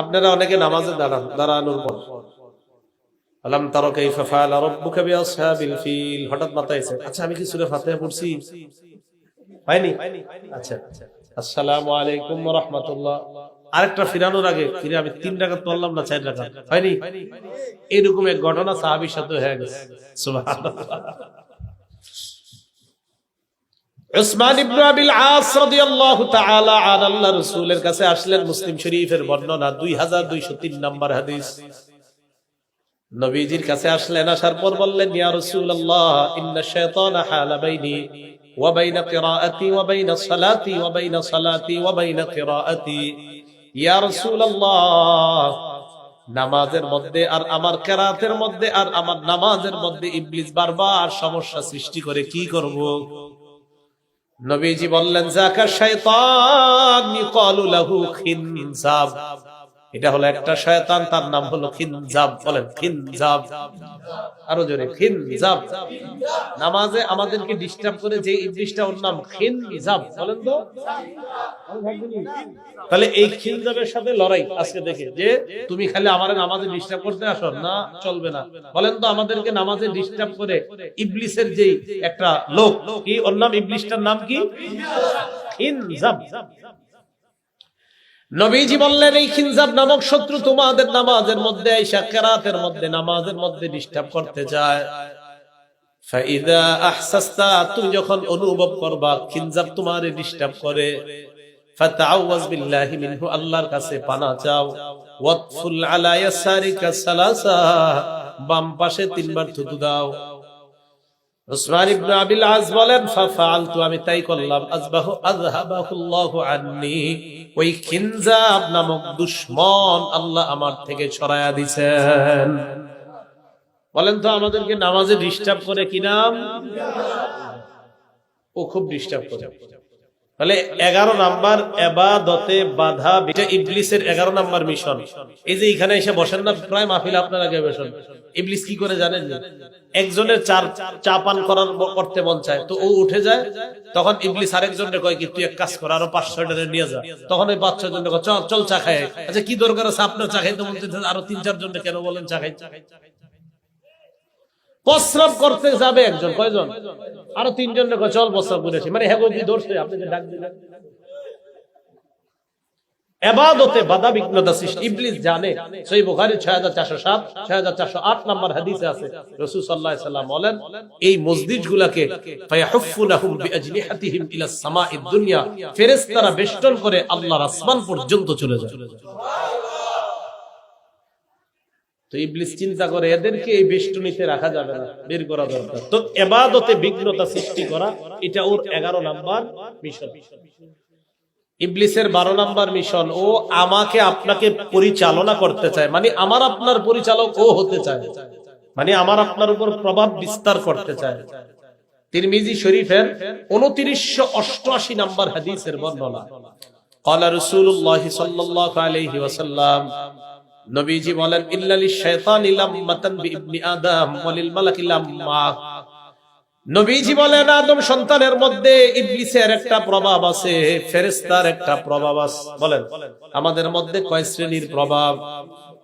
আপনারা অনেকে নামাজে দাঁড়ান, দাঁড়ানোর পর। আলাম তারা কাইফা ফাআলা রাব্বুকা বিআসহাবিল ফিল। হঠাৎ মাথায় এসে আচ্ছা আমি কি পড়ছি? হয়নি? আচ্ছা। আসসালামু আলাইকুম ওয়া রাহমাতুল্লাহ। আরেকটা ফিরানোর আগে ফিরে আমি তিন রাকাত পড়লাম না চার রাকাত? হয়নি? এরকম এক ঘটনা সাহাবীর সাথে হয়ে গেছে। উসমান আবিল আস রাদিয়াল্লাহু তাআলা আন রাসূলের কাছে আসলেন মুসলিম শরীফের বর্ণনা 2203 নম্বর হাদিস। নবীজির কাছে আসলেন, আসার পর বললেন, ইয়া রাসূলুল্লাহ, ইন্না শাইতানা হালা বাইনি ওয়া বাইনা ওয়া বাইনা সালাতি ওয়া বাইনা সালাতি ওয়া বাইনা ইয়া রাসূলুল্লাহ, নামাজের মধ্যে আর আমার কেরাতের মধ্যে আর আমার নামাজের মধ্যে ইবলিস বারবার সমস্যা সৃষ্টি করে কি করব? নবীজি বললেন জাকা শয়তান ইকালু লাহু খিনজাব। এটা হলো একটা শয়তান, তার নাম হলো খিনজাব। বলেন, খিনজাব। আরও জোরে, খিনজাব। নামাজে আমাদেরকে ডিস্টার্ব করে যে ইবলিসটা ওর নাম খিনজাব, বলেন তো। তাহলে এই খিনজাবের সাথে লড়াই আজকে দেখে যে তুমি খালি আমার নামাজে ডিস্টার্ব করতে আসো? না, চলবে না। বলেন তো, আমাদেরকে নামাজে ডিস্টার্ব করে ইবলিসের যেই একটা লোক, কি ওর নাম, ইবলিশটার নাম কি? খিনজাব। নবীজি বললেন, এই খিনজাব নামক শত্রু তোমাদের নামাজের মধ্যে আইসা কেরাতের মধ্যে, নামাজের মধ্যে ডিস্টার্ব করতে যায়। তুমি যখন অনুভব করবা খিনজাব ডিস্টার্ব করে। আল্লাহর কাছে পানা চাও। বাম পাশে তিনবার থুতু দাও। আজ বলেন আমি তাই করলাম। আজবাহু আযহাবাহুল্লাহু ওই খিনজাব নামক দুশ্মন আল্লাহ আমার থেকে ছড়ায়া দিছেন। বলেন তো, আমাদেরকে নামাজে ডিস্টার্ব করে কি নাম? ও খুব ডিস্টার্ব করে। তাহলে এগারো নাম্বার এবাদতে বাধা এটা ইবলিসের এগারো নাম্বার মিশন। এই যে এখানে এসে বসেন না প্রায় মাহফিল আপনার আগে বসেন। ইবলিস কি করে জানেন না? একজনের চার চা পান করার করতে মন চায়। তো ও উঠে যায় তখন ইবলিস আরেকজনের কয় কি তুই এক কাজ কর আরও পাঁচ ছয় জনের নিয়ে যা। তখন ওই পাঁচ ছয় জনের কয়, চল চল চা খায় আচ্ছা কি দরকার আছে আপনার চা খাইতে বলতে? আরও তিন চার জনকে কেন বলেন চা খাই প্রস্রাব করতে যাবে একজন কয়জন? আরও তিনজন কয়, চল প্রস্রাব করে আসি। মানে হ্যাঁ ধরছে আপনাকে ডাক এবাদতে বাধা বিঘ্নতা সৃষ্টি। ইবলিস জানে সই বুখারী 6407 6408 নাম্বার হাদিসে আছে। রাসূল আলাইহি সাল্লাম বলেন এই ইলা দুনিয়া ফেরেশতারা বেষ্টন করে আল্লাহর আসমান পর্যন্ত চলে যায়। তো ইবলিস চিন্তা করে এদেরকে এই বেষ্টনীতে রাখা যাবে না বের করা দরকার তো এবাদতে বিঘ্নতা সৃষ্টি করা এটা ওর এগারো নাম্বার মিশন ইবলিসের বারো নাম্বার মিশন ও আমাকে আপনাকে পরিচালনা করতে চায় মানে আমার আপনার পরিচালক ও হতে চায় মানে আমার আপনার উপর প্রভাব বিস্তার করতে চায় তিরমিজি শরীফের উনত্রিশশো অষ্টআশি নাম্বার হাদিসের বর্ণনা قال رسول الله صلى الله عليه وسلم নবীজি বলেন ইল্লালিশ শাইতানি লাম্মাতান বিইবনি আদম ওয়ালিল মালাকি লাম্মা। নবীজি বলেন, আদম সন্তানের মধ্যে ইবলিসের একটা প্রভাব আছে, ফেরেশতার একটা প্রভাব আছে। বলেন, আমাদের মধ্যে কয় শ্রেণির প্রভাব?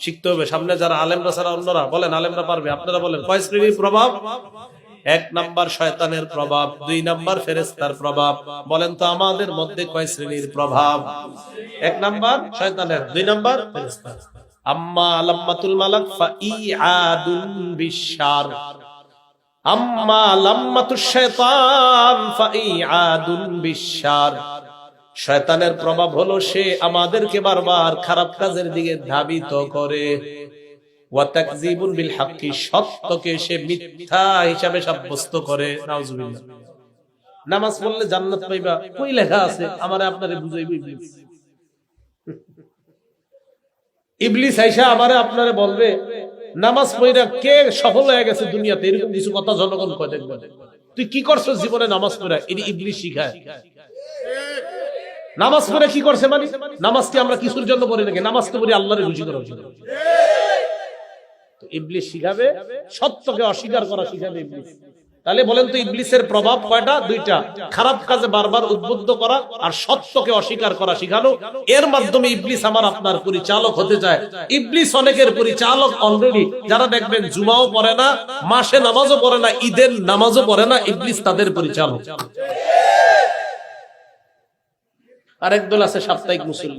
শিখতে হবে, সামনে যারা আলেমরা ছাড়া অন্যরা। বলেন, আলেমরা পারবে? আপনারা বলেন, কয় শ্রেণির প্রভাব? এক নাম্বার শয়তানের প্রভাব, দুই নাম্বার ফেরেশতার প্রভাব। বলেন তো, আমাদের মধ্যে কয় শ্রেণির প্রভাব? এক নাম্বার শয়তানের, দুই নাম্বার ফেরেশতার। আম্মা শয়তানের প্রভাব হলো সে আমাদেরকে বারবার খারাপ কাজের দিকে ধাবিত করে। ওয়া বিল সত্যকে সে মিথ্যা হিসাবে সাব্যস্ত করে। নামাজ পড়লে জান্নাত পাইবা। কই লেখা আছে? আমারে আপনারে বুঝাইবো? ইবলিস আইসা আমারে আপনারে বলবে, নামাজ পড়া কে সফল হয়ে গেছে দুনিয়াতে? এরকম কিছু কথা জনগণ কয় দেখবে? তুই কি করছ জীবনে নামাজ পড়া? এটি ইবলিস শিখায়। নামাজ পড়ে কি করছে মানে? নামাজ কি আমরা কিছুর জন্য পড়ি নাকি? নামাজ তো পড়ি আল্লাহরে খুশি করার জন্য। তো ইবলিস শিখাবে, সত্যকে অস্বীকার করা শিখাবে ইবলিস। তাহলে বলেন তো ইবলিসের প্রভাব কয়টা? দুইটা। খারাপ কাজে বারবার উদ্বুদ্ধ করা আর সত্যকে অস্বীকার করা শিখানো। এর মাধ্যমে ইবলিস আমার আপনার পরিচালক হতে চায়। ইবলিস অনেকের পরিচালক অলরেডি যারা দেখবেন জুমাও পড়ে না, মাসে নামাজও পড়ে না, ঈদের নামাজও পড়ে না, ইবলিস তাদের পরিচালক। আরেক দল আছে সাপ্তাহিক মুসলিম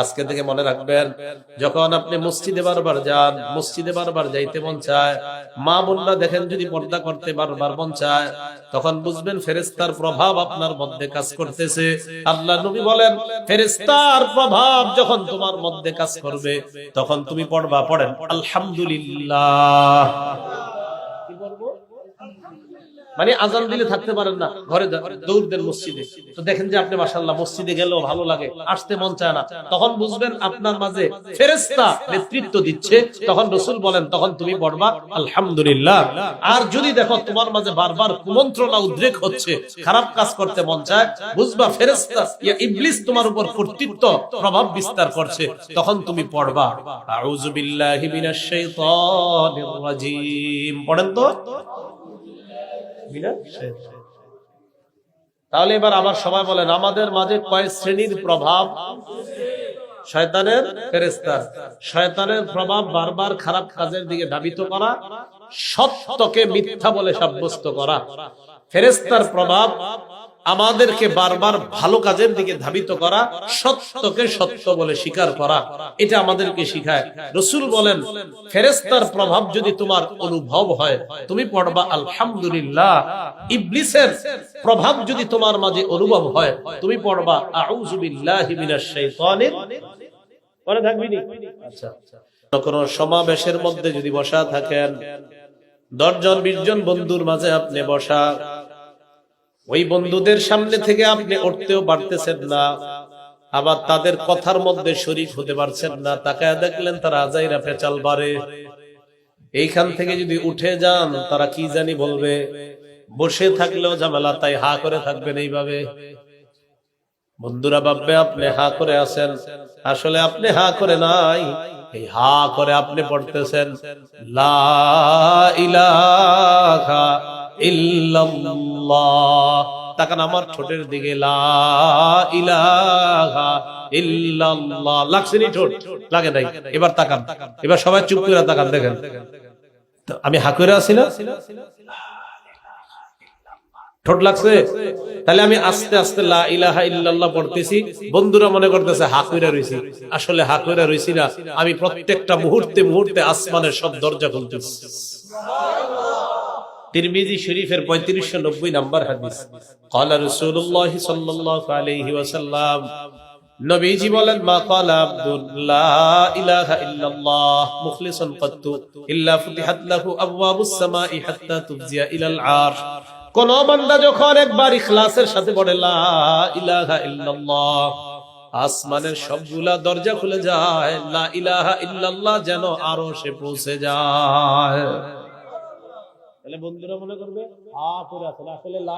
আজকে থেকে মনে রাখবেন, যখন আপনি মসজিদে বারবার যান, মসজিদে বারবার যাইতে মন চায়, মা বোনরা দেখেন যদি পর্দা করতে বারবার মন চায়, তখন বুঝবেন ফেরেস্তার প্রভাব আপনার মধ্যে কাজ করতেছে আল্লাহ নবী বলেন ফেরেস্তার প্রভাব যখন তোমার মধ্যে কাজ করবে, তখন তুমি পড়বা, পড়েন, আলহামদুলিল্লাহ? মানে আজান দিলে থাকতে পারেন না, ঘরে দৌড় দেন মসজিদে। তো দেখেন যে আপনি মাসাল্লাহ মসজিদে গেলেও ভালো লাগে, আসতে মন চায় না। তখন বুঝবেন আপনার মাঝে ফেরেস্তা নেতৃত্ব দিচ্ছে। তখন রসুল বলেন, তখন তুমি পড়বা, আলহামদুলিল্লাহ। আর যদি দেখো তোমার মাঝে বারবার কুমন্ত্রণা উদ্রেক হচ্ছে, খারাপ কাজ করতে মন চায়, বুঝবা ফেরেস্তা ইয়া ইবলিস তোমার উপর কর্তৃত্ব প্রভাব বিস্তার করছে, তখন তুমি পড়বা। আউযু বিল্লাহি মিনাশ শাইতানির রাজিম। পড়েন তো? তাহলে এবার আবার সবাই বলেন আমাদের মাঝে কয় শ্রেণির প্রভাব? শয়তানের ফেরেস্তার শয়তানের প্রভাব বারবার খারাপ কাজের দিকে ধাবিত করা সত্যকে মিথ্যা বলে সাব্যস্ত করা। ফেরেস্তার প্রভাব আমাদেরকে বারবার ভালো কাজের দিকে ধাবিত করা, সত্যকে সত্য বলে স্বীকার করা, এটা আমাদেরকে শিখায়। রসুল বলেন ফেরেস্তার প্রভাব যদি তোমার অনুভব হয়, তুমি পড়বা, আলহামদুলিল্লাহ। ইবলিসের প্রভাব যদি তোমার মাঝে অনুভব হয়, তুমি পড়বা থাকবি আচ্ছা কোন সমাবেশের মধ্যে যদি বসা থাকেন, দশজন বিশ জন বন্ধুর মাঝে আপনি বসা ওই বন্ধুদের সামনে থেকে আপনি উঠতেও পারতেছেন না। আবার তাদের কথার মধ্যে শরীক হতে পারছেন না। তাকায় দেখলেন তারা আজাইরা পেঁচাল বাড়ে এইখান থেকে যদি উঠে যান, তারা কি জানি বলবে। বসে থাকলেও ঝামেলা, তাই হা করে থাকবেন এইভাবে। বন্ধুরা, ভাববে আপনি হা করে আছেন। আসলে আপনি হা করে নাই। এই হা করে আপনি পড়তেছেন। লা ইলাহা তাকান আমার ঠোঁটের দিকে লাগছে নি ঠোঁট? লাগে নাই। এবার তাকান। এবার সবাই চুপ করে তাকান, দেখেন। আমি হা করে আছি না? ঠোঁট লাগছে? তাহলে আমি আস্তে আস্তে লা ইলাহা পড়তেছি। বন্ধুরা মনে করতেছে, হা কইরা রইছি। আসলে হা কইরা রইছি না। আমি প্রত্যেকটা মুহূর্তে মুহূর্তে আসমানের সব দরজা খুলতেছি। তিরমিজি শরীফের পঁয়ত্রিশশো নব্বই নম্বর হাদিস। কলা রসুল্লাহ সাল্লাহ আলহি নবীজি বলেন, মা আব্দুল্লাহ ইলাহা ইল্লাল্লাহ কত্তু ইল্লা ফুতিহাত লাহু আবওয়াবুস সামাই হাত্তা ইলাল কোন বান্দা যখন একবার ইখলাসের সাথে লা ইলাহা ইল্লাল্লাহ আসমানের সবগুলা দরজা খুলে যায়, লা ইলাহা ইল্লাল্লাহ যেন আরশে পৌঁছে যায়। তাহলে বন্ধুরা মনে করবে, হা করে আছে। আসলে লা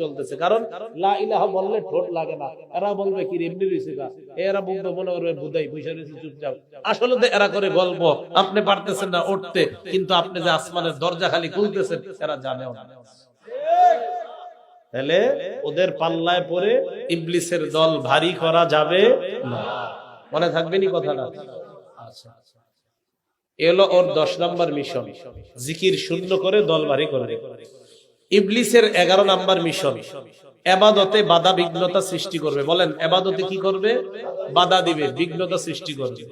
চলতেছে। কারণ লা ইলাহা বললে ঠোঁট লাগে না। এরা বলবে কি এমনি রইছে কা এরা বলবে মনে করবে বুদাই পয়সা রয়েছে, চুপচাপ। আসলে তো এরা করে গল্প। আপনি পারতেছেন না উঠতে, কিন্তু আপনি যে আসমানের দরজা খালি খুলতেছেন, এরা জানেও না। তাহলে ওদের পাল্লায় পরে ইবলিসের দল ভারী করা যাবে না। মনে থাকবে নি কথাটা আচ্ছা। এলো ওর দশ নম্বর মিশন। জিকির শূন্য করে দল ভারী করে। ইবলিসের এগারো নম্বর মিশন। এবাদতে বাধা বিঘ্নতা সৃষ্টি করবে। বলেন, এবাদতে কি করবে? বাধা দিবে, বিঘ্নতা সৃষ্টি করবে।